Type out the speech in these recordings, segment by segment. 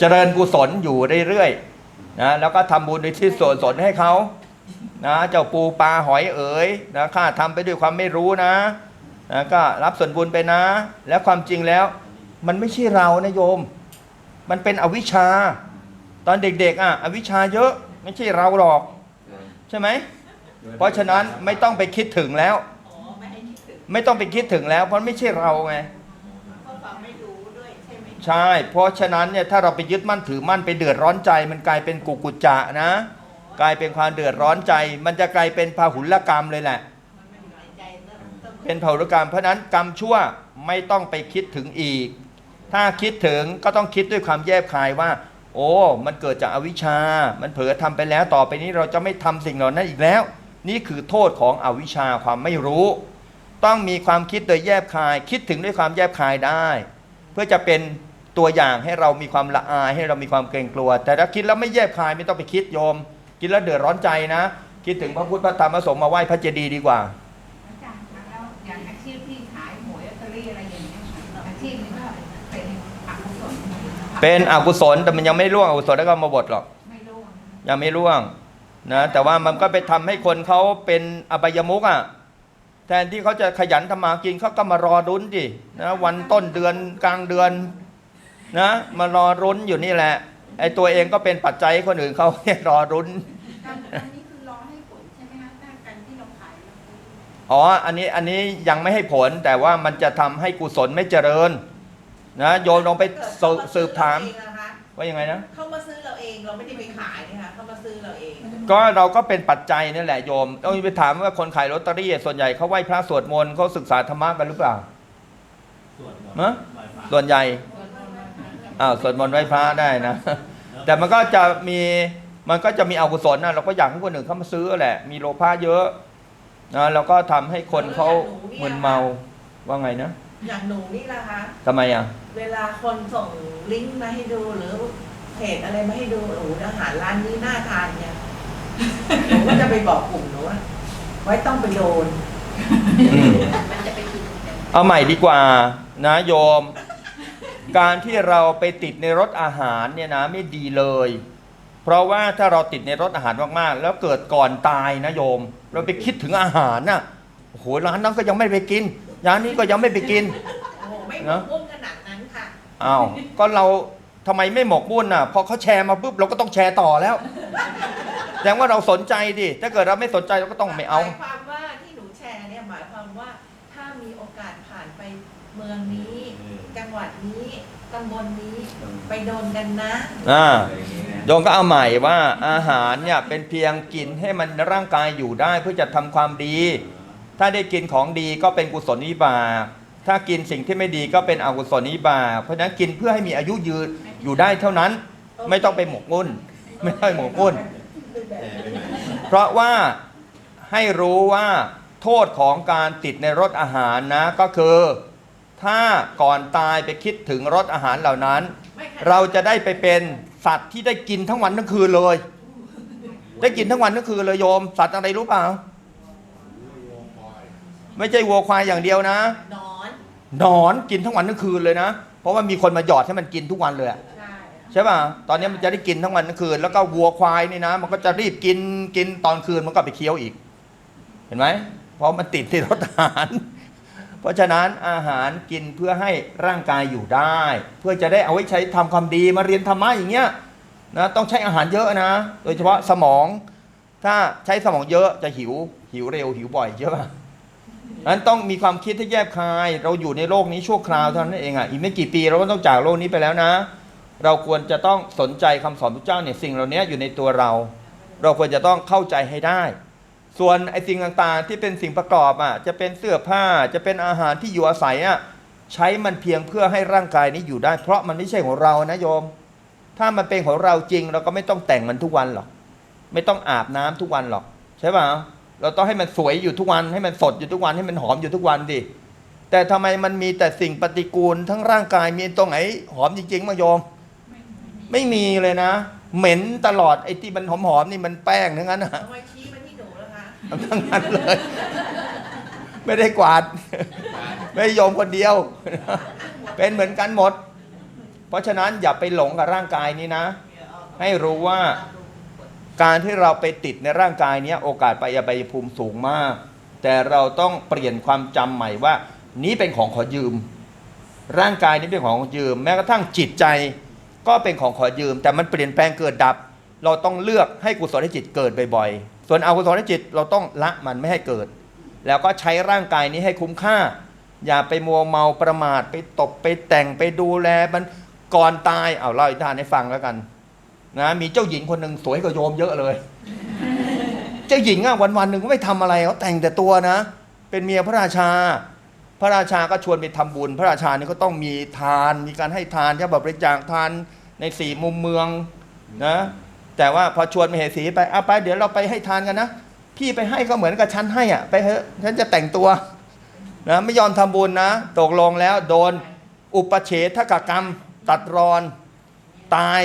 เจริญกุศลอยู่เรื่อยๆนะแล้วก็ทำบุญในที่ส่วนสนให้เขานะเจ้าปูปลาหอยเอ๋ยนะข้าทำไปด้วยความไม่รู้นะนะก็รับส่วนบุญไปนะ แล้วความจริงแล้ว มันไม่ใช่เรานะโยม มันเป็นอวิชชา ตอนเด็กๆอะอวิชชาเยอะไม่ใช่เราหรอก ใช่ไหมเพราะฉะนั้นไม่ต้องไปคิดถึงแล้ว ไม่ต้องไปคิดถึงแล้ว เพราะไม่ใช่เราไง เพราะความไม่รู้ด้วย ใช่ เพราะฉะนั้นเนี่ยถ้าเราไปยึดมั่นถือมั่นไปเดือดร้อนใจ มันกลายเป็นกุกุจจะนะ กลายเป็นความเดือดร้อนใจ มันจะกลายเป็นพาหุลกรรมเลยแหละ เป็นพาหุลกรรม เพราะนั้นกรรมชั่วไม่ต้องไปคิดถึงอีก ถ้าคิดถึงก็ต้องคิดด้วยความแยบคายว่า โอ้ มันเกิดจากอวิชชา มันเผลอทำไปแล้วต่อไปนี้เราจะไม่ทำสิ่งเหล่านั้นอีกแล้ว นี่คือโทษของอวิชชาความไม่รู้ ต้องมีความคิดโดยแยบคาย คิดถึงด้วยความแยบคายได้ เพื่อจะเป็น ตัวอย่างให้เรามีความละอายให้เรามีความเกรงกลัว แต่ถ้าคิดแล้วไม่แยบคายไม่ต้องไปคิดโยมคิดแล้วเดือดร้อนใจนะ คิดถึงพระพุทธพระธรรมพระสงฆ์มาไหว้พระเจดีย์ดีกว่าอาจารย์คะแล้วอย่างอาชีพที่ขายหวยลอตเตอรี่อะไรอย่างเงี้ยค่ะอาชีพนี้ก็เป็นอกุศลเป็นอกุศลแต่มันยังไม่ร่วงอกุศลแล้วก็มาบทหรอกไม่รู้อะยังไม่ร่วงนะแต่ว่ามันก็ไปทำให้คนเขาเป็นอบายมุกอะแทนที่เขาจะขยันทำมากินเขาก็มารอรุ้นดินะวันต้นเดือนกลางเดือน นะมารอรุ้นอยู่นี่แหละ ไอ้ตัวเองก็เป็นปัจจัยให้คนอื่นเขารอรุ้นการอันนี้คือรอให้ผลใช่ไหมคะถ้าการที่เราขายลอตเตอรี่อ๋ออันนี้อันนี้ยังไม่ให้ผลแต่ว่ามันจะทำให้กุศลไม่เจริญ นะโยมลองไปสืบสืบถามเกิดเขซื้อเรเองนะคะว่ายังไงนะ เขามาซื้อเราเองเราไม่ได้ไปขายนะคะเขามาซื้อเราเองก็เราก็เป็นปัจจัยนี่แหละโยมต้องไปถามว่าคนขายลอตเตอรี่ส่วนใหญ่เขาไหว้พระสวดมนต์เขาศึกษาธรรมะกันหรือเปล่า ส่วนมะส่วนใหญ่ อ้าวสวดมนต์ไหว้พระได้นะ แต่มันก็จะมีมันก็จะมีอกุศลนะเราก็อยากให้คนอื่นเข้ามาซื้อแหละ มีโลภะเยอะนะแล้วก็ทำให้คนเขามึนเมาว่าไงนะอย่างหนูนี่ล่ะคะทำไมอะ เวลาคนส่งลิงก์มาให้ดูหรือเพจอะไรมาให้ดูโอ้โหอาหารร้านนี้น่าทานเนี่ยหนูก็จะไปบอกกลุ่มหนูว่าไว้ต้องไปโดนอืมมันจะไปกินกันเอาใหม่ดีกว่านะโยม การที่เราไปติดในรถอาหารเนี่ยนะไม่ดีเลย เพราะว่าถ้าเราติดในรถอาหารมากๆ แล้วเกิดก่อนตายนะโยม เราไปคิดถึงอาหารน่ะโอ้โหร้านนั้นก็ยังไม่ไปกินร้านนี้ก็ยังไม่ไปกินโอ้โหไม่หมเนอะกมุ่นขนาดนั้นค่ะอ้าวก็เราทำไมไม่หมกมุ่นน่ะพอเขาแชร์มาปุ๊บเราก็ต้องแชร์ต่อแล้วแสดงว่าเราสนใจดิถ้าเกิดเราไม่สนใจเราก็ต้องไม่เอาหมายความว่าที่หนูแชร์เนี่ยหมายความว่าถ้ามีโอกาสผ่านไปเมืองนี้ จังหวัดนี้ตำบลนี้ไปโดนกันนะ อ่าโยมก็เอาใหม่ว่าอาหารเนี่ยเป็นเพียงกินให้มันร่างกายอยู่ได้เพื่อจะทำความดี ถ้าได้กินของดีก็เป็นกุศลนิบาตถ้ากินสิ่งที่ไม่ดีก็เป็นอกุศลนิบาตเพราะฉะนั้นกินเพื่อให้มีอายุยืนอยู่ได้เท่านั้น ไม่ต้องไปหมกมุ่น ไม่ต้องไปหมกมุ่น เพราะว่าให้รู้ว่าโทษของการติดในรถอาหารนะก็คือ ถ้าก่อนตายไปคิดถึงรสอาหารเหล่านั้นไม่ค่ะเราจะได้ไปเป็นสัตว์ที่ได้กินทั้งวันทั้งคืนเลย ได้กินทั้งวันทั้งคืนเลยโยม สัตว์อะไรรู้เปล่า ไม่ใช่วัวควายอย่างเดียวนะนอนหนอนกินทั้งวันทั้งคืนเลยนะ เพราะว่ามีคนมาหยอดให้มันกินทุกวันเลยอะใช่ใช่ป่ะ ตอนนี้มันจะได้กินทั้งวันทั้งคืน แล้วก็วัวควายนี่นะ มันก็จะรีบกินกินตอนคืนมันก็ไปเคี้ยวอีก เห็นไหม เพราะมันติดที่รสอาหาร เพราะฉะนั้นอาหารกินเพื่อให้ร่างกายอยู่ได้ เพื่อจะได้เอาไว้ใช้ทำความดีมาเรียนธรรมะอย่างเงี้ยนะต้องใช้อาหารเยอะนะ โดยเฉพาะสมอง ถ้าใช้สมองเยอะจะหิวหิวเร็วหิวบ่อยใช่ปะนั้นต้องมีความคิดที่แยบคาย เราอยู่ในโลกนี้ชั่วคราวเท่านั้นเองอะอีกไม่กี่ปีเราก็ต้องจากโลกนี้ไปแล้วนะ เราควรจะต้องสนใจคำสอนพระเจ้าเนี่ยสิ่งเหล่านี้อยู่ในตัวเรา เราควรจะต้องเข้าใจให้ได้ ส่วนไอ้สิ่งต่างๆ ที่เป็นสิ่งประกอบอะจะเป็นเสื้อผ้าจะเป็นอาหารที่อยู่อาศัยอะใช้มันเพียงเพื่อให้ร่างกายนี้อยู่ได้ เพราะมันไม่ใช่ของเรานะโยม ถ้ามันเป็นของเราจริง เราก็ไม่ต้องแต่งมันทุกวันหรอก ไม่ต้องอาบน้ำทุกวันหรอก ใช่ป่ะเราต้องให้มันสวยอยู่ทุกวันให้มันสดอยู่ทุกวันให้มันหอมอยู่ทุกวันดิแต่ทำไมมันมีแต่สิ่งปฏิกูลทั้งร่างกายมีตรงไหนหอมจริงๆมาโยม ไม่มีเลยนะ เหม็นตลอดไอ้ที่มันหอมๆนี่มันแป้งทั้งนั้นนะ ทั้งนั้นเลย ไม่ได้กวาด ไม่โยมคนเดียว เป็นเหมือนกันหมด เพราะฉะนั้นอย่าไปหลงกับร่างกายนี้นะ ให้รู้ว่าการที่เราไปติดในร่างกายนี้โอกาสไปอบายภูมิสูงมาก แต่เราต้องเปลี่ยนความจำใหม่ว่า นี้เป็นของขอยืม ร่างกายนี้เป็นของขอยืม แม้กระทั่งจิตใจก็เป็นของขอยืม แต่มันเปลี่ยนแปลงเกิดดับ เราต้องเลือกให้กุศลจิตเกิดบ่อยๆ ส่วนอกุศลจิตเราต้องละมันไม่ให้เกิด แล้วก็ใช้ร่างกายนี้ให้คุ้มค่า อย่าไปมัวเมาประมาทไปตบไปแต่งไปดูแลมันก่อนตายเอาเล่าอีกท่านให้ฟังแล้วกันนะมีเจ้าหญิงคนหนึ่งสวยกว่าโยมเยอะเลย เจ้าหญิงอะวันวันหนึ่งก็ไม่ทำอะไรเขาแต่งแต่ตัวนะ เป็นเมียพระราชา พระราชาก็ชวนไปทำบุญ พระราชานี่ก็ต้องมีทาน มีการให้ทานใช่แบบบริจาคทานในสี่มุมเมืองนะ แต่ว่าพอชวนมเหสีไปเอาไปเดี๋ยวเราไปให้ทานกันนะ พี่ไปให้ก็เหมือนกับฉันให้อะไปเถอะฉันจะแต่งตัวนะไม่ยอมทำบุญนะ ตกลงแล้วโดนอุปเฉทกกรรม ตัดรอนตาย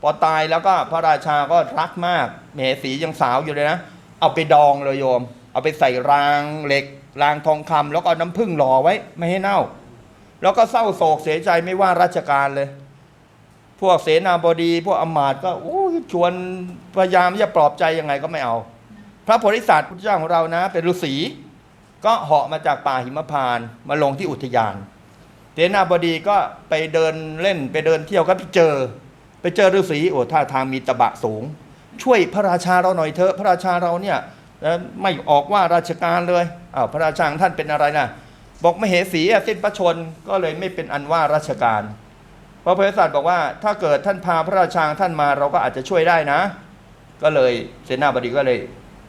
พอตายแล้วก็พระราชาก็รักมากมเหสียังสาวอยู่เลยนะ เอาไปดองเลยโยม เอาไปใส่รางเหล็ก รางทองคำแล้วก็น้ำผึ้งหล่อไว้ ไม่ให้เน่า แล้วก็เศร้าโศกเสียใจไม่ว่าราชการเลย พวกเสนาบดี พวกอมาตย์ก็โอ้ชวนพยายามจะปลอบใจยังไงก็ไม่เอา พระโพธิสัตว์พุทธเจ้าของเรานะ เป็นฤาษีก็เหาะมาจากป่าหิมพานต์มาลงที่อุทยาน เสนาบดีก็ไปเดินเล่นไปเดินเที่ยวก็ไปเจอ ไปเจอฤาษีโอ้ท่าทางมีตะบะสูง ช่วยพระราชาเราหน่อยเถอะพระราชาเราเนี่ยไม่ออกว่าราชการเลยอ้าวพระราชาท่านเป็นอะไรนะบอกมเหสีสิ้นพระชนก็เลยไม่เป็นอันว่าราชการ พระโพธิสัตว์บอกว่าถ้าเกิดท่านพาพระราชาท่านมาเราก็อาจจะช่วยได้นะ ก็เลยเสนาบดีก็เลย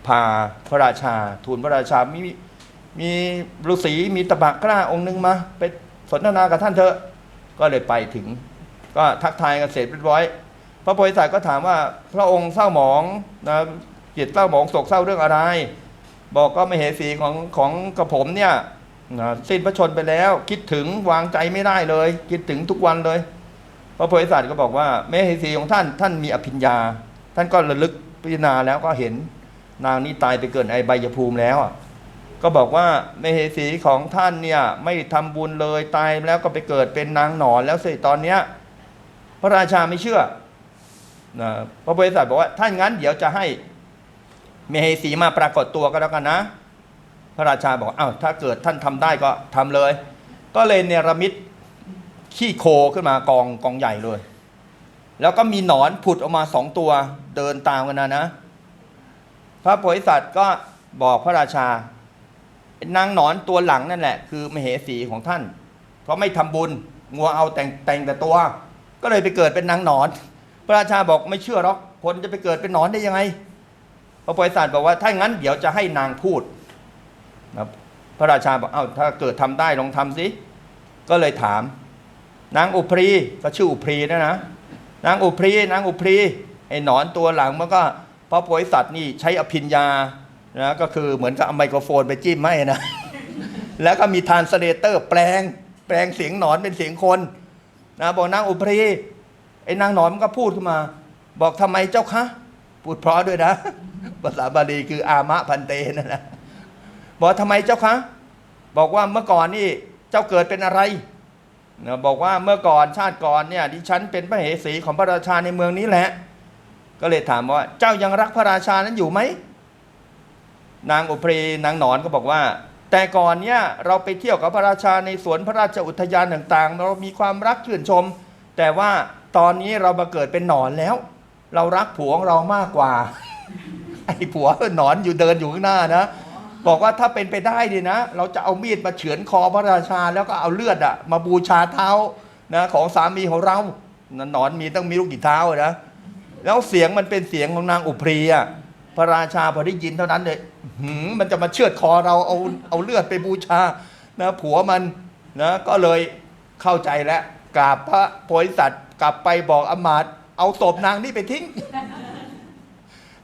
พาพระราชา ทูลพระราชามีมีฤาษีมีตะบะกล้าองค์หนึ่งมาไปสนทนากับท่านเถอะ ก็เลยไปถึง ก็ทักทายกันเสร็จเรียบร้อย พระโพธิสัตว์ก็ถามว่าพระองค์เศร้าหมองนะจิตเศร้าหมองโศกเศร้าเรื่องอะไร บอกก็ไม่เหสีของของกระผมเนี่ยนะสิ้นพระชนไปแล้ว คิดถึงวางใจไม่ได้เลย คิดถึงทุกวันเลย พระโพธิสัตว์ก็บอกว่าแม่เหสีของท่านท่านมีอภิญญา ท่านก็ระลึกพิจารณาแล้วก็เห็นนางนี้ตายไปเกิดไอใบยภูมิแล้วก็บอกว่าแม่เหสีของท่านเนี่ยไม่ทำบุญเลยตายแล้วก็ไปเกิดเป็นนางหนอนแล้วสิตอนเนี้ยพระราชาไม่เชื่อนะพระโพธิสัตว์บอกว่าถ้าอย่างนั้นเดี๋ยวจะให้เมเหสีมาปรากฏตัวก็แล้วกันนะ พระราชาบอกอ้าวถ้าเกิดท่านทำได้ก็ทำเลย ก็เลยเนรมิต ขี้โคขึ้นมากองกองใหญ่เลย แล้วก็มีหนอนผุดออกมาสองตัวเดินตามกันนะนะ พระโพธิสัตว์ก็บอกพระราชานางหนอนตัวหลังนั่นแหละ คือมเหสีของท่าน เพราะไม่ทำบุญงัวเอาแต่งแต่งแต่ตัว ก็เลยไปเกิดเป็นนางหนอน พระราชาบอกไม่เชื่อหรอกคนจะไปเกิดเป็นหนอนได้ยังไง พระโพธิสัตว์บอกว่าถ้างั้นเดี๋ยวจะให้นางพูดพระราชาบอกเอ้าถ้าเกิดทำได้ลองทำสิก็เลยถาม นางอุพรีก็ชื่ออุพรีนะนะนางอุพรีนางอุพรีไอ้หนอนตัวหลังมันก็พระโพธิสัตว์นี่ใช้อภิญญานะก็คือเหมือนกับเอาไมโครโฟนไปจิ้มให้นะ แล้วก็มีทานสเลเตอร์แปลง แปลงเสียงหนอนเป็นเสียงคนนะบอกนางอุพรีไอ้นางหนอนมันก็พูดขึ้นมา บอกทำไมเจ้าคะพูดเพราะด้วยนะ ภาษาบาลีคืออามะพันเตนั่นนะบอกทำไมเจ้าคะ บอกว่าเมื่อก่อนนี่เจ้าเกิดเป็นอะไร นะบอกว่าเมื่อก่อนชาติก่อนเนี่ยดิฉันเป็นพระเหสีของพระราชาในเมืองนี้แหละ ก็เลยถามว่าเจ้ายังรักพระราชานั้นอยู่ไหมนางอุพรีนางหนอนก็บอกว่า แต่ก่อนเนี่ยเราไปเที่ยวกับพระราชาในสวนพระราชอุทยานต่างๆ เรามีความรักชื่นชม แต่ว่าตอนนี้เรามาเกิดเป็นหนอนแล้ว เรารักผัวของเรามากกว่าไอ้ผัวหนอนอยู่เดินอยู่ข้างหน้านะ บอกว่าถ้าเป็นไปได้ดีนะ เราจะเอามีดมาเฉือนคอพระราชา แล้วก็เอาเลือดอะมาบูชาเท้านะของสามีของเรานะหนอนมีต้องมีลูกกี่เท้านะแล้วเสียงมันเป็นเสียงของนางอุพรีอะพระราชาพอได้ยินเท่านั้นเลยมันจะมาเชือดคอเราเอาเอาเลือดไปบูชานะผัวมันนะก็เลยเข้าใจแล้วกราบพระโพธิสัตว์กลับไปบอกอมาตเอาศพนางนี่ไปทิ้ง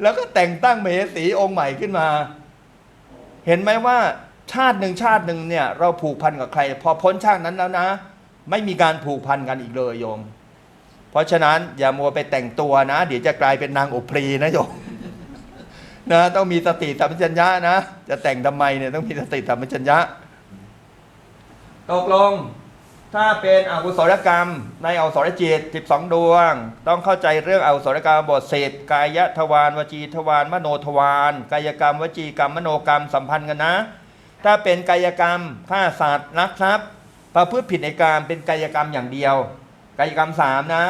แล้วก็แต่งตั้งมเหสีองค์ใหม่ขึ้นมา เห็นไหมว่าชาติหนึ่งชาติหนึ่งเนี่ยเราผูกพันกับใคร พอพ้นชาตินั้นแล้วนะ ไม่มีการผูกพันกันอีกเลยโยม เพราะฉะนั้นอย่ามัวไปแต่งตัวนะ เดี๋ยวจะกลายเป็นนางอุพรีนะโยมนะต้องมีสติสัมปชัญญะนะ จะแต่งทำไมเนี่ยต้องมีสติสัมปชัญญะตกลง ถ้าเป็นอกุศลกรรม ในอกุศลจิต12 ดวง ต้องเข้าใจเรื่องอกุศลกรรมบทเสพกายทวารวจีทวารมโนทวารกายกรรม วจีกรรมมโนกรรมสัมพันธ์กันนะ ถ้าเป็นกายกรรมฆ่าสัตว์ลักทรัพย์ประพฤติผิดในการเป็นกายกรรมอย่างเดียว กายกรรมสามนะ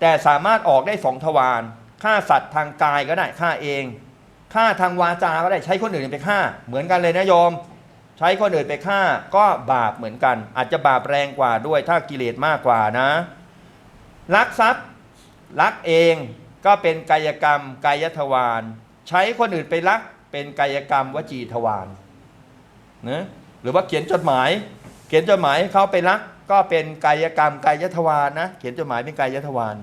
แต่สามารถออกได้สองทวารฆ่าสัตว์ทางกายก็ได้ฆ่าเองฆ่าทางวาจาก็ได้ใช้คนอื่นไปฆ่า เหมือนกันเลยนะโยม ใช้คนอื่นไปฆ่าก็บาปเหมือนกัน อาจจะบาปแรงกว่าด้วยถ้ากิเลสมากกว่านะลักทรัพย์ลักเองก็เป็นกายกรรม กายทวารใช้คนอื่นไปลักเป็นกายกรรมวจีทวารนะหรือว่าเขียนจดหมาย เขียนจดหมายเขาไปลักก็เป็นกายกรรม กายทวารนะ เขียนจดหมายเป็นกายทวาร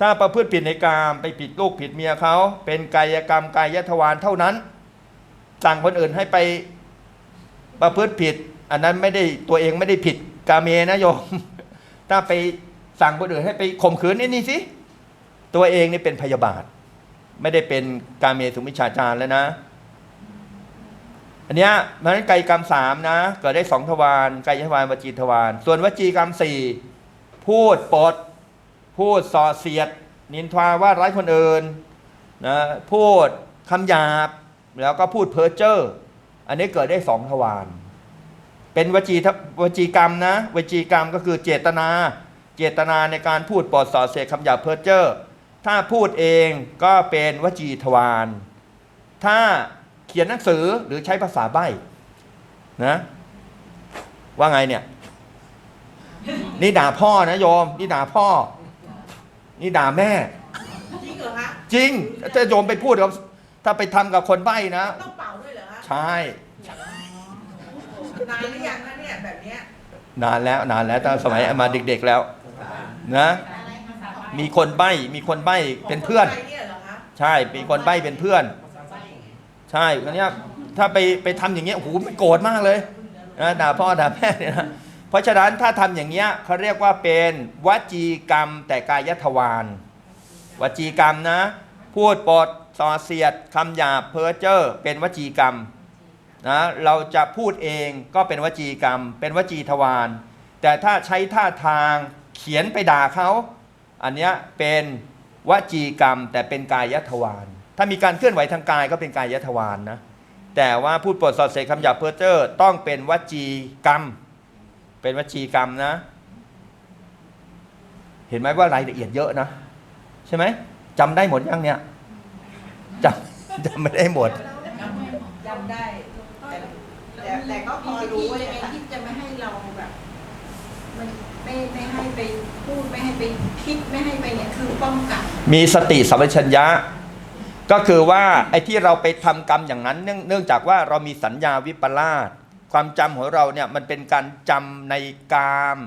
ถ้าประพฤติผิดในกามไปผิดลูกผิดเมียเขาเป็นกายกรรม กายทวารเท่านั้นสั่งคนอื่นให้ไป ประพฤติผิด อันนั้นไม่ได้ตัวเองไม่ได้ผิดกาเมนะโยม ถ้าไปสั่งคนอื่นให้ไปข่มขืนนี่นี่สิ ตัวเองนี่เป็นพยาบาท ไม่ได้เป็นกาเมสุมิชาจารแล้วนะ อันเนี้ยเพราะนั้นกายกรรมสามนะ เกิดได้สองทวารกายทวารวจีทวารส่วนวจีกรรมสี่พูดปด พูดส่อเสียด นินทาว่าร้ายคนอื่นนะพูดคำหยาบ แล้วก็พูดเพ้อเจ้อ อันนี้เกิดได้สองทวารเป็นวจีทวจีกรรมนะวจีกรรมก็คือเจตนา เจตนาในการพูดปดส่อเสียดคำหยาบเพ้อเจ้อถ้าพูดเองก็เป็นวจีทวารถ้าเขียนหนังสือหรือใช้ภาษาใบ้นะว่าไงเนี่ย นี่ด่าพ่อนะโยม นี่ด่าพ่อ นี่ด่าแม่ จริงเหรอคะจริงถ้าโยมไปพูดกับถ้าไปทำกับคนใบ้นะต้องเป่าด้วยเหรอคะ ใช่นานหรือยังคะเนี่ยแบบเนี้ยนานแล้วนานแล้วตั้งสมัยมาเด็กๆแล้วนะอะไรภาษาบ้านมีคนใบ้มีคนใบ้เป็นเพื่อนของคไทยเนี่ยเหรอคะใช่มีคนใบ้เป็นเพื่อน ใช่อันเนี้ยถ้าไปไปทำอย่างเงี้ยโอ้โหไม่โกรธมากเลยนะด่าพ่อด่าแม่เนี่ยนะเพราะฉะนั้นถ้าทำอย่างเงี้ยเขาเรียกว่าเป็นวจีกรรมแต่กายทวารวจีกรรมนะ พูดปดส่อเสียดคำหยาบเพ้อเจ้อเป็นวจีกรรม นะเราจะพูดเองก็เป็นวจีกรรม เป็นวจีทวารแต่ถ้าใช้ท่าทางเขียนไปด่าเขาอันนี้เป็นวจีกรรม แต่เป็นกายทวารถ้ามีการเคลื่อนไหวทางกายก็เป็นกายทวารนะแต่ว่าพูดปดส่อเสียดคำหยาบเพ้อเจ้อต้องเป็นวจีกรรม เป็นวจีกรรมนะ เห็นไหมว่ารายละเอียดเยอะนะ ใช่ไหมจำได้หมดยังเนี่ยจำจำไม่ได้หมดจำได้ แต่แต่แต่ก็พอรู้ว่ายังไงที่จะไม่ให้เราแบบ มันไม่ไม่ให้ไปพูดไม่ให้ไปคิดไม่ให้ไปเนี่ยคือป้องกันมีสติสัมปชัญญะ ก็คือว่าไอ้ที่เราไปทำกรรมอย่างนั้น เนื่องเนื่องจากว่าเรามีสัญญาวิปลาสความจำของเราเนี่ยมันเป็นการจำในกาม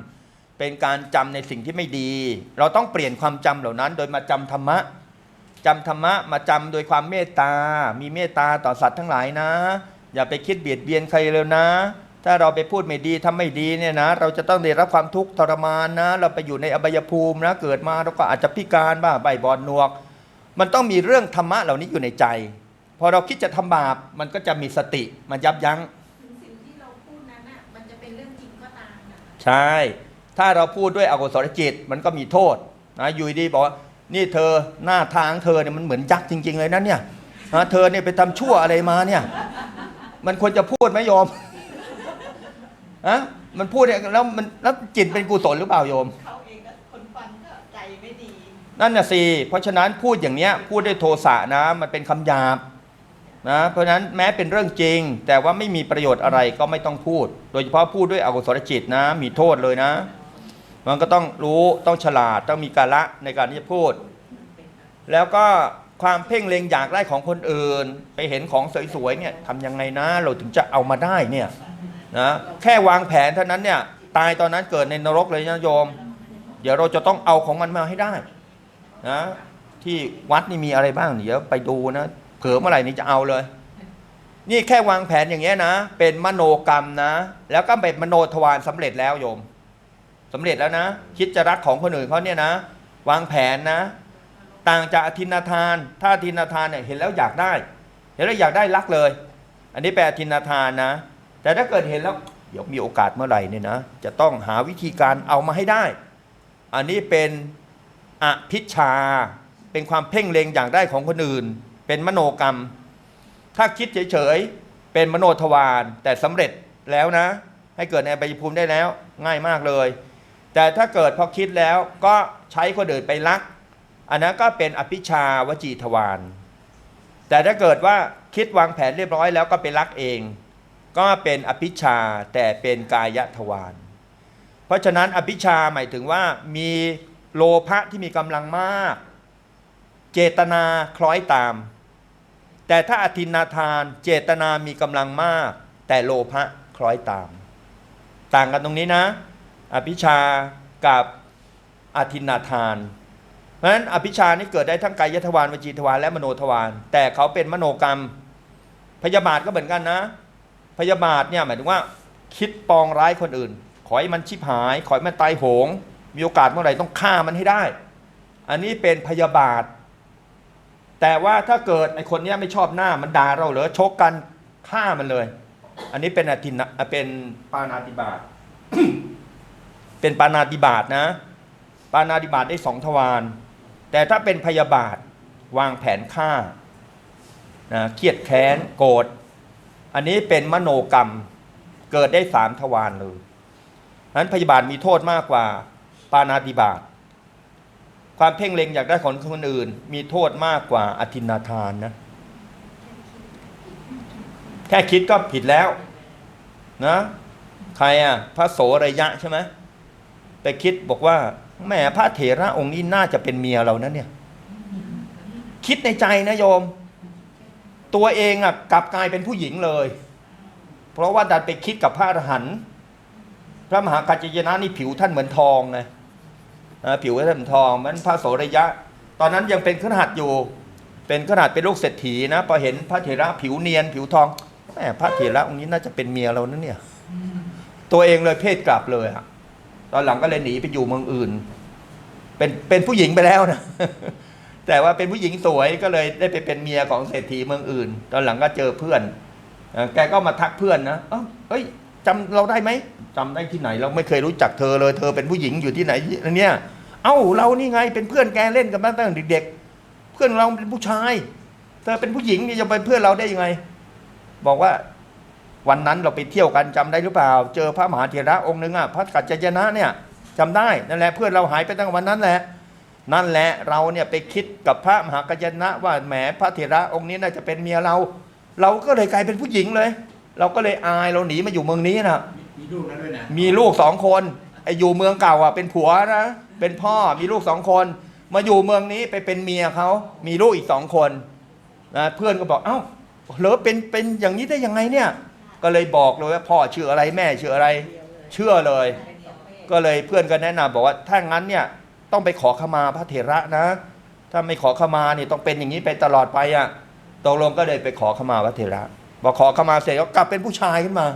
เป็นการจำในสิ่งที่ไม่ดี เราต้องเปลี่ยนความจำเหล่านั้น โดยมาจำธรรมะจำธรรมะมาจำโดยความเมตตา มีเมตตาต่อสัตว์ทั้งหลายนะ อย่าไปคิดเบียดเบียนใครเลยนะ ถ้าเราไปพูดไม่ดีทำไม่ดีเนี่ยนะ เราจะต้องได้รับความทุกข์ทรมานนะ เราไปอยู่ในอบายภูมินะ เกิดมาเราก็อาจจะพิการบ้างใบบอดหนวก มันต้องมีเรื่องธรรมะเหล่านี้อยู่ในใจ พอเราคิดจะทำบาปมันก็จะมีสติมายับยั้งถึงสิ่งที่เราพูดนั้นอะมันจะเป็นเรื่องจริงก็ตามนะใช่ ถ้าเราพูดด้วยอกุศลจิตมันก็มีโทษนะอยู่ดีบอกว่านี่เธอหน้าทางเธอเนี่ยมันเหมือนยักษ์จริง ๆ เลยนะเนี่ยนะเธอเนี่ยไปทำชั่วอะไรมาเนี่ย มันควรจะพูดไหมโยมอะมันพูดเนี่ยแล้วมันแล้วจิตเป็นกุศลหรือเปล่าโยมเขาเองก็คนฟังก็ใจไม่ดี นั่นน่ะสิเพราะฉะนั้นพูดอย่างเนี้ย พูดด้วยโทสะนะ มันเป็นคำหยาบนะเพราะฉะนั้นแม้เป็นเรื่องจริง แต่ว่าไม่มีประโยชน์อะไรก็ไม่ต้องพูด โดยเฉพาะพูดด้วยอกุศลจิตนะ มีโทษเลยนะ มันก็ต้องรู้ต้องฉลาดต้องมีกาละในการที่จะพูด แล้วก็ ความเพ่งเล็งอยากได้ของคนอื่น ไปเห็นของสวยๆเนี่ยทำยังไงนะเราถึงจะเอามาได้เนี่ยนะแค่วางแผนเท่านั้นเนี่ยตายตอนนั้นเกิดในนรกเลยนะโยม เดี๋ยวเราจะต้องเอาของมันมาให้ได้นะที่วัดนี่มีอะไรบ้างเดี๋ยวไปดูนะเผื่อเมื่อไหร่นี่จะเอาเลย นี่แค่วางแผนอย่างเงี้ยนะ เป็นมโนกรรมนะ แล้วก็เป็นมโนทวารสำเร็จแล้วโยมสำเร็จแล้วนะ คิดจะรักของคนอื่นเขาเนี่ยนะ วางแผนนะ ต่างจากอธินาทาน ถ้าอธินาทานเนี่ยเห็นแล้วอยากได้ เห็นแล้วอยากได้รักเลย อันนี้แปลอธินาทานนะ แต่ถ้าเกิดเห็นแล้วเดี๋ยวมีโอกาสเมื่อไหร่เนี่ยนะจะต้องหาวิธีการเอามาให้ได้ อันนี้เป็นอภิชา เป็นความเพ่งเล็งอย่างได้ของคนอื่น เป็นมโนกรรม ถ้าคิดเฉยๆเป็นมโนทวารแต่สำเร็จแล้วนะ ให้เกิดในอบายภูมิได้แล้วง่ายมากเลย แต่ถ้าเกิดพอคิดแล้วก็ใช้คนอื่นไปรัก อันนั้นก็เป็นอภิชาวจีทวารแต่ถ้าเกิดว่าคิดวางแผนเรียบร้อยแล้วก็ไปรักเอง ก็เป็นอภิชาแต่เป็นกายทวารเพราะฉะนั้นอภิชาหมายถึงว่ามีโลภะที่มีกำลังมาก เจตนาคล้อยตาม แต่ถ้าอธินาทานเจตนามีกำลังมาก แต่โลภะคล้อยตาม ต่างกันตรงนี้นะ อภิชากับอธินาทาน ราะฉะนั้นอภิชานี่เกิดได้ทั้งกายทวารวจีทวารและมโนทวารแต่เขาเป็นมโนกรรม พยาบาทก็เหมือนกันนะ พยาบาทเนี่ยหมายถึงว่า คิดปองร้ายคนอื่น ขอให้มันชิบหาย ขอให้มันตายโหง มีโอกาสเมื่อไหร่ต้องฆ่ามันให้ได้ อันนี้เป็นพยาบาท แต่ว่าถ้าเกิดไอคนเนี้ยไม่ชอบหน้ามันด่าเราเหรอชกกันฆ่ามันเลย อันนี้เป็นอธินเป็นปานาติบาตเป็นปานาติบาตนะ ปานาติบาตได้สองทวาร แต่ถ้าเป็นพยาบาทวางแผนฆ่านะเครียดแค้นโกรธอันนี้เป็นมโนกรรมเกิดได้สามทวารเลยนั้นพยาบาทมีโทษมากกว่าปานาติบาตความเพ่งเล็งอยากได้ของคนอื่น มีโทษมากกว่าอธินาทานนะแค่คิดก็ผิดแล้วนะใครอะพระโสระยะใช่ไหมไปคิดบอกว่า แหมพระเถระองค์นี้น่าจะเป็นเมียเรานะเนี่ย คิดในใจนะโยม ตัวเองอะกลับกลายเป็นผู้หญิงเลย เพราะว่าดันไปคิดกับพระอรหันต์พระมหากัจจยนะนี่ผิวท่านเหมือนทองไงนะผิวท่านเหมือนทองมันพระโสระยะ ตอนนั้นยังเป็นขนาดอยู่ เป็นขนาดเป็นลูกเศรษฐีนะพอเห็นพระเถระผิวเนียน ผิวทองแหมพระเถระองค์นี้น่าจะเป็นเมียเรานะเนี่ย ตัวเองเลยเพศกลับเลยอะ ตอนหลังก็เลยหนีไปอยู่เมืองอื่น เป็นเป็นผู้หญิงไปแล้วนะแต่ว่าเป็นผู้หญิงสวยก็เลยได้ไปเป็นเมียของเศรษฐีเมืองอื่น ตอนหลังก็เจอเพื่อนแกก็มาทักเพื่อนนะเอ้าเอ้ยจำเราได้ไหมจำได้ที่ไหน เราไม่เคยรู้จักเธอเลย เธอเป็นผู้หญิงอยู่ที่ไหนเนี่ย เอ้าเรานี่ไงเป็นเพื่อนแกเล่นกันมาตั้งแต่เด็กเพื่อนเราเป็นผู้ชาย เธอเป็นผู้หญิงนี่จะเป็นเพื่อนเราได้ยังไง บอกว่า วันนั้นเราไปเที่ยวกันจำได้หรือเปล่า เจอพระมหาเถระองค์หนึ่งอะพระกัจจยนะเนี่ยจำได้นั่นแหละเพื่อนเราหายไปตั้งแต่วันนั้นแหละ นั่นแหละเราเนี่ยไปคิดกับพระมหากัจจยนะว่าแหมพระเถระองค์นี้น่าจะเป็นเมียเรา เราก็เลยกลายเป็นผู้หญิงเลย เราก็เลยอายเราหนีมาอยู่เมืองนี้นะมีรูปนั้นด้วยนะมีลูกสองคนไอ้อยู่เมืองเก่าอะเป็นผัวนะเป็นพ่อมีลูกสองคน มาอยู่เมืองนี้ไปเป็นเมียเขามีลูกอีกสองคนนะเพื่อนก็บอกเอ้าเหรอเป็นเป็นอย่างนี้ได้ยังไงเนี่ย ก็เลยบอกเลยว่าพ่อชื่ออะไรแม่ชื่ออะไร เชื่อเลย ก็เลยเพื่อนก็แนะนำบอกว่าถ้างั้นเนี่ยต้องไปขอขมาพระเถระนะ ถ้าไม่ขอขมาเนี่ยต้องเป็นอย่างนี้ไปตลอดไปอะตกลงก็เลยไปขอขมาพระเถระบอกขอขมาเสร็จก็กลับเป็นผู้ชายขึ้นมา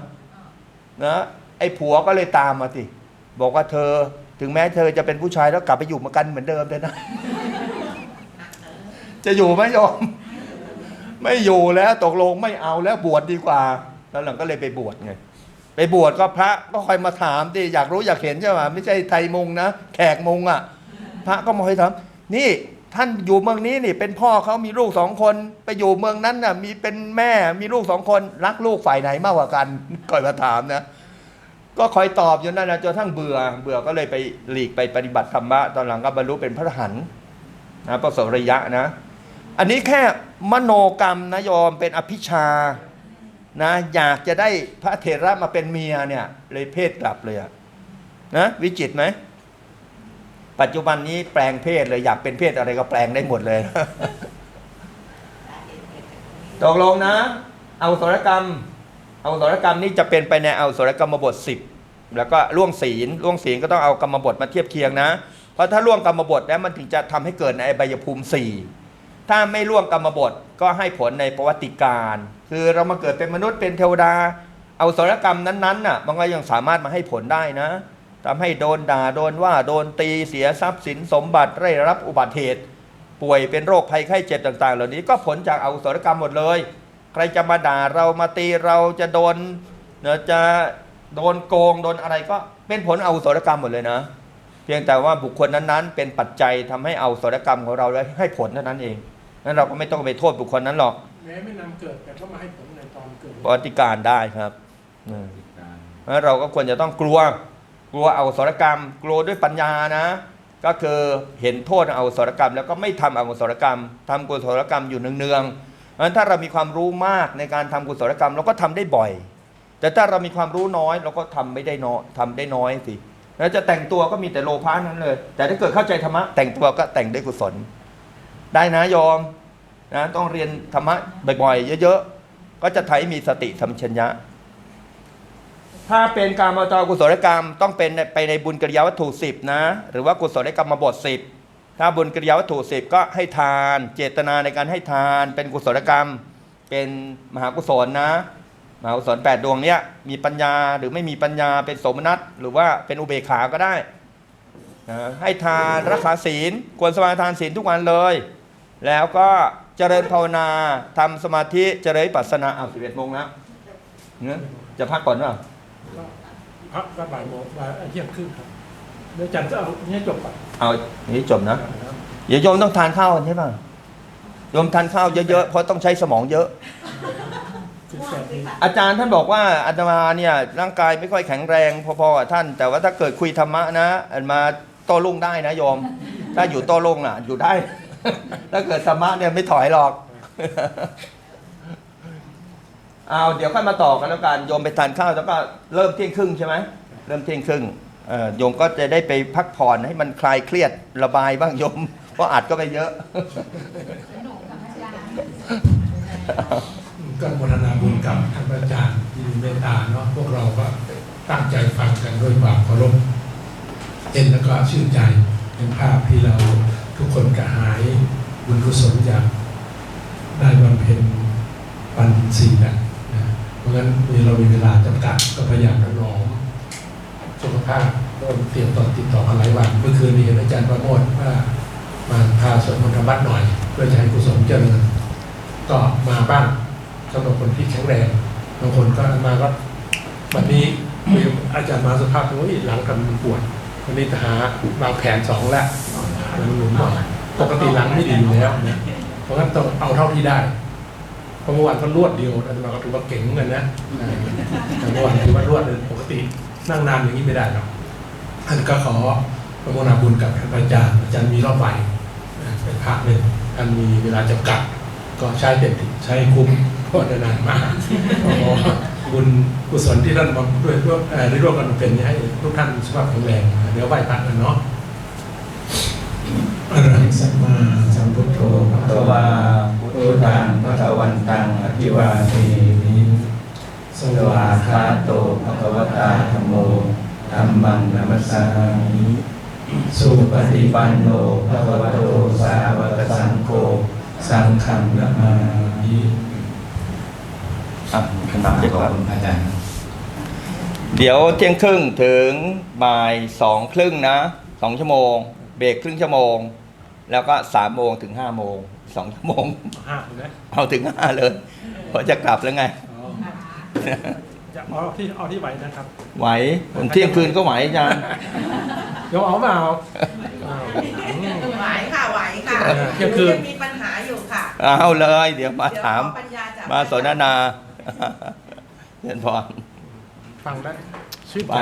นะไอ้ผัวก็เลยตามมาสิบอกว่าเธอถึงแม้เธอจะเป็นผู้ชายแล้วกลับไปอยู่มากันเหมือนเดิมเลยนะ จะอยู่ไหมโยม ไม่อยู่แล้วตกลงไม่เอาแล้วบวชดีกว่า แล้วหลังก็เลยไปบวชไงไปบวชก็พระก็คอยมาถามดิอยากรู้อยากเห็นใช่ไหมไม่ใช่ไทยมุงนะแขกมุงอะ พระก็มาคอยถามนี่ท่านอยู่เมืองนี้นี่เป็นพ่อเขามีลูกสองคน ไปอยู่เมืองนั้นน่ะ มีเป็นแม่มีลูกสองคนรักลูกฝ่ายไหนมากกว่ากันคอยมาถามนะก็คอยตอบอยู่นั่นนะจนทั้งเบื่อ เบื่อก็เลยไปหลีกไปปฏิบัติธรรมะตอนหลังก็บรรลุเป็นพระหันนะประสบระยะนะ อันนี้แค่มโนกรรมนะโยมเป็นอภิชา นะอยากจะได้พระเถระมาเป็นเมียเนี่ยเลยเพศกลับเลยอะนะวิจิตไหมปัจจุบันนี้แปลงเพศเลยอยากเป็นเพศอะไรก็แปลงได้หมดเลยตกลงนะ เอาสรกรรม เอาสรกรรมนี่จะเป็นไปในเอาสรกรรมบทสิบแล้วก็ล่วงศีลล่วงศีลก็ต้องเอากรรมบทมาเทียบเคียงนะ เพราะถ้าล่วงกรรมบทแล้วมันถึงจะทำให้เกิดในอบยภูมิสี่ ถ้าไม่ล่วงกรรมบทก็ให้ผลในประวัติการ คือเรามาเกิดเป็นมนุษย์เป็นเทวดา เอาสรกรรมนั้นๆน่ะมันก็ยังสามารถมาให้ผลได้นะทำให้โดนด่าโดนว่าโดนตีเสียทรัพย์สินสมบัติได้รับอุบัติเหตุ ป่วยเป็นโรคภัยไข้เจ็บต่าง ๆ เหล่านี้ก็ผลจากเอาสรกรรมหมดเลย ใครจะมาด่าเรามาตีเราจะโดนเนจะโดนโกงโดนอะไรก็เป็นผลเอาสรกรรมหมดเลยนะ เพียงแต่ว่าบุคคลนั้นๆ เป็นปัจจัยทำให้เอาสรกรรมของเราแล้ให้ผลเท่านั้นเอง นั้นเราก็ไม่ต้องไปโทษบุคคลนั้นหรอก แม้ไม่นำเกิดแต่ก็มาให้ผลในตอนเกิดปฏิการได้ครับอืมแล้วเราก็ควรจะต้องกลัว กลัวเอาสรกรรม กลัวด้วยปัญญานะ ก็คือเห็นโทษเอาสรกรรม แล้วก็ไม่ทำเอาสรกรรมทำกุศลกรรมอยู่เนืองๆเพราะฉะนั้นถ้าเรามีความรู้มากในการทำกุศลกรรม เราก็ทำได้บ่อย แต่ถ้าเรามีความรู้น้อย เราก็ทำไม่ได้น้อยทำได้น้อยสิแล้วจะแต่งตัวก็มีแต่โลภะนั้นเลย แต่ถ้าเกิดเข้าใจธรรมะแต่งตัวก็แต่งด้วยกุศล ได้นะโยม นะต้องเรียนธรรมะบ่อยๆเยอะๆ ก็จะไทยมีสติสัมปชัญญะ ถ้าเป็นการมาจอกุศลกรรมต้องเป็นไปในบุญกิริยาวัตถุสิบนะ หรือว่ากุศลกรรมมาบทสิบถ้าบุญกิริยาวัตถุสิบก็ให้ทาน เจตนาในการให้ทาน เป็นกุศลกรรม เป็นมหากุศลนะมหากุศลแปดดวงเนี้ยมีปัญญาหรือไม่มีปัญญาเป็นสมนัสหรือว่าเป็นอุเบกขาก็ได้นะให้ทานรักษาศีลควรสมาทานศีลทุกวันเลย แล้วก็ เจริญภาวนาทำสมาธิเจริญวิปัสสนาอ้าวสิบเอ็ดโมงแล้วเนี่ยจะพักก่อนเปล่าก็พักก็บ่ายโมงบ่ายเที่ยงครึ่งครับเดี๋ยวจันทร์จะเอาเนี่ยจบก่อนเอาอย่างนี้จบนะเดี๋ยวโยมต้องทานข้าวกันใช่ป่ะโยมทานข้าวเยอะๆเพราะต้องใช้สมองเยอะสิบแปดนี้อาจารย์ท่านบอกว่าอาตมาเนี่ยร่างกายไม่ค่อยแข็งแรงพอๆกับท่าน แต่ว่าถ้าเกิดคุยธรรมะนะอาตมาโต้รุ่งได้นะโยม ถ้าอยู่โต้รุ่งอะ อยู่ได้ ถ้าเกิดธรรมะเนี่ยไม่ถอยหรอก เอาเดี๋ยวค่อยมาต่อกันแล้วกันโยมไปทานข้าวแล้วก็เริ่มเที่ยงครึ่งใช่ไหมเริ่มเที่ยงครึ่งโยมก็จะได้ไปพักผ่อนให้มันคลายเครียดระบายบ้างโยมเพราะอัดก็ไปเยอะก็มทนาบุญกับท่านอาจารย์ที่เมตตาเนาะพวกเราก็ตั้งใจฟังกันด้วยความเคารพเห็นแล้วก็ชื่นใจเป็นภาพที่เรา ทุกคนกระหายบุญกุศลอยากได้บำเพ็ญปันสีกันนะเพราะงั้นเรามีเวลาจำกัดก็พยายามถนอมสุขภาพก็เตรียมต่อติดต่อกันหลายวันเมื่อคืนนี้เห็นอาจารย์ประโมทว่ามาพาสวดมนต์ธรรมะหน่อย เพื่อจะให้กุศลเจริญก็มาบ้างสำหรับคนที่แข็งแรงบางคนก็มาก็วันนี้มีอาจารย์มาสภาพตรงนี้หลังกำลังปวดวันนี้จะหาวางแผนสองแล้ว มันหนุนหน่อยปกติหลังไม่ดีอยู่แล้วนะเพราะงั้นต้องเอาเท่าที่ได้เพราะเมื่อวานก็รวดเดียวอาจารย์มาก็ถือว่าเก่งเหมือนกันนะแต่เมื่อวานถือว่ารวดเลยปกตินั่งนานอย่างนี้ไม่ได้หรอกท่านก็ขอประโมนาบุญกับท่านอาจารย์อาจารย์มีรอบใบนะเป็นพระหนึ่งท่านมีเวลาจำกัด ก็ใช้เต็มที่ใช้คุ้มเพราะนานมากบุญกุศลที่ท่านมาด้วยร่วมได้ร่วมกันเป็นให้ทุกท่านสุขภาพแข็งแรงเดี๋ยวไหว้พระกันเนาะ อรหังสัมมาสัมพุทโธภะคะวาพุทธังภะคะวันตังอภิวาเทมิสวาวาคาโตภะคะวตาธัมโมธัมมังนัมสสามิสุปฏิปันโนภะคะวะโตสาวกสังโฆสังฆังนะมามิอะขอบคุณอาจารย์เดี๋ยวเที่ยงครึ่งถึงบ่ายสองครึ่งนะสองชั่วโมง เบรกครึ่งชั่วโมง แล้วก็สามโมงถึงห้าโมงสองชั่วโมง ห้าเลยนะเอาถึงห้าเลยเพราะจะกลับแล้วไง อ๋อจะเอาที่เอาที่ไหวนะครับไหวผมเที่ยงคืนก็ไหวอาจารย์เดี๋ยวเอามาเอาเอาไหวค่ะไหวค่ะเออเที่ยงคืนหยังมีปัญหาอยู่ค่ะเอาเลย เดี๋ยวมาเดี๋ยวถาม ขอปัญญาจากมาสนทนา เรียนพร ฟังได้ชื่นไป ใจ